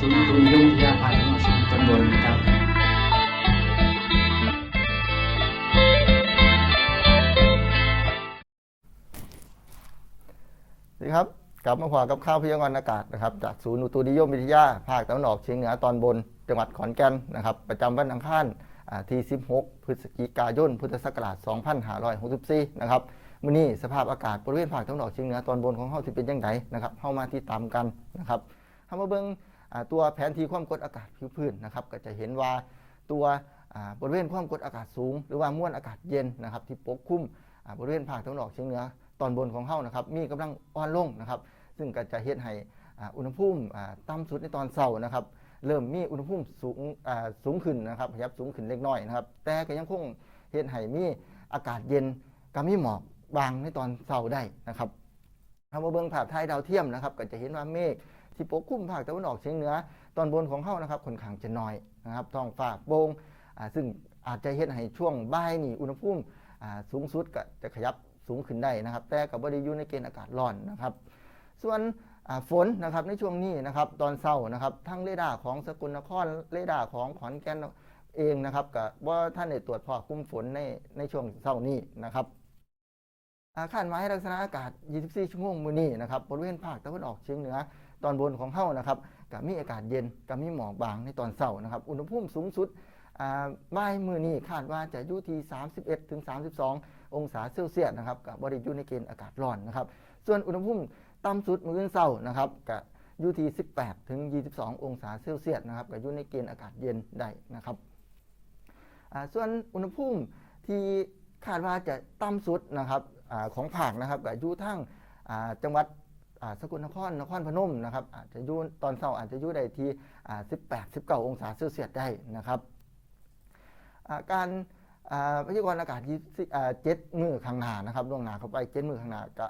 ศูนย์อุตุนิยมวิทยาภาคตะวันออกเฉียงเหนือตอนบนนะครับสวัสดีครับกลับมาพอกับข้าวพยากรณ์อากาศนะครับ จากศูนย์อุตุนิยมวิทยาภาคตะวันออกเฉียงเหนือตอนบน จังหวัดขอนแก่นนะครับ ประจำวันอังคารที่ 16 พฤศจิกายน พุทธศักราช 2564 นะครับ มื้อนี้สภาพอากาศบริเวณภาคตะวันออกเฉียงเหนือตอนบนของเฮาสิเป็นจังไดนะครับเฮามาที่ตามกันนะครับเฮามาเบิ่งอ่าตัวแผนที่ความกดอากาศผิวพื้นนะครับก็จะเห็นว่าตัวบริเวณความกดอากาศสูง หรือว่ามวลอากาศเย็นนะครับที่ปกคลุมบริเวณภาคตะวันออกเฉียงเหนือตอนบนของเฮานะครับมีกำลังอ่อนลงนะครับ ซึ่งก็จะเฮ็ดให้อุณหภูมิอ่าต่ำสุดในตอนเช้านะครับเริ่มมีอุณหภูมิสูงสูงขึ้นนะครับขยับสูงขึ้นเล็กน้อยนะครับแต่ก็ยังคงเฮ็ดให้มีอากาศเย็นกับมีหมอก บางในตอนเช้าได้นะครับถ้ามาเบิ่งภาพถ่ายดาวเทียมนะครับ ก็จะเห็นว่าเมฆที่ปกคลุมภาคตะวันออกเฉียงเหนือ ตอนบนของเฮานะครับค่อนข้างจะน้อยนะครับท้องฟ้าโปร่งซึ่งอาจจะเฮ็ดให้ช่วงบ่ายนี่อุณหภูมิสูงสุดก็จะขยับสูงขึ้นได้นะครับ แต่ก็บ่ได้อยู่ในเกณฑ์อากาศร้อนนะครับ ส่วนฝนนะครับในช่วงนี้นะครับตอนเช้านะครับทั้งเรดาร์ของสกลนครเรดาร์ของขอนแก่นเองนะครับกับว่าท่านได้ตรวจพบกลุ่มฝนในในช่วงเช้านี้นะครับ อาคาดหมายลักษณะอากาศ 24 ชั่วโมงมื้อนี้นะครับบริเวณภาคตะวันออกเฉียงเหนือ ตอนบนของเฮานะครับกับมีอากาศเย็นกับมีหมอกบางในตอนเช้านะครับ อุณหภูมิสูงสุดบ่ายมื้อนี้คาดว่าจะอยู่ที่ 31ถึง32 องศาเซลเซียสนะครับกับบริอยู่ในเกณฑ์อากาศร้อนนะครับ ส่วนอุณหภูมิต่ำสุดมื้อเช้านะครับกับอยู่ที่ 18ถึง22 องศาเซลเซียสนะครับกับอยู่ในเกณฑ์อากาศเย็นได้นะครับส่วนอุณหภูมิที่คาดว่าจะต่ำสุดนะครับ ของภาคนะครับกับอยู่ทั้งจังหวัดสกลนครนครพนมนะครับอาจจะยู่ตอนเช้าอาจจะยู่ได้ที่18 19 องศาเซลเซียสได้นะครับการพยากรณ์อากาศ20อ่เจ็ดมือข้างหน้านะครับล่วงหน้าเข้าไปเจ็ดมือข้างหน้าก็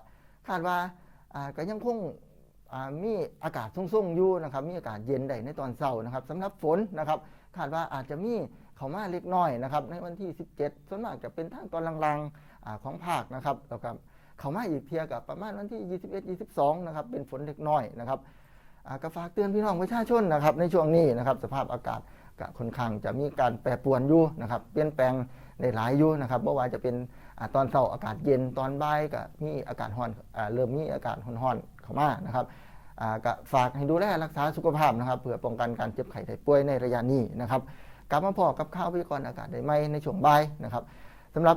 คาดว่าก็ยังคงมีอากาศส่งๆอยู่นะครับมีอากาศเย็นได้ในตอนเช้านะครับสำหรับฝนนะครับคาดว่าอาจจะมีเข้ามาเล็กน้อยนะครับในวันที่ 17 ส่วนมากจะเป็นทางตอนลาง ของภาคนะครับแล้วก็เข้ามาอีกเทียกับประมาณวันที่ 21 22 นะครับ เป็นฝนเล็กน้อยนะครับก็ฝากเตือนพี่น้องประชาชนนะครับ ในช่วงนี้นะครับ สภาพอากาศก็ค่อนข้างจะมีการแปรปรวนอยู่นะครับ เปลี่ยนแปลงในหลายอยู่นะครับเพราะว่าจะเป็นอตอนเช้าอากาศเย็นตอนบ่ายก็มีอากาศร้อนอเริ่มมีอากาศร้อนๆเข้ามานะครับก็ฝากให้ดูแลรักษาสุขภาพนะครับเพื่อป้องกันการเจ็บไข้ได้ป่วยในระยะนี้นะครับกลับมาพอกับข้าวพยากรอากาศได้ไหมในช่วงบ่ายนะครับสำหรับ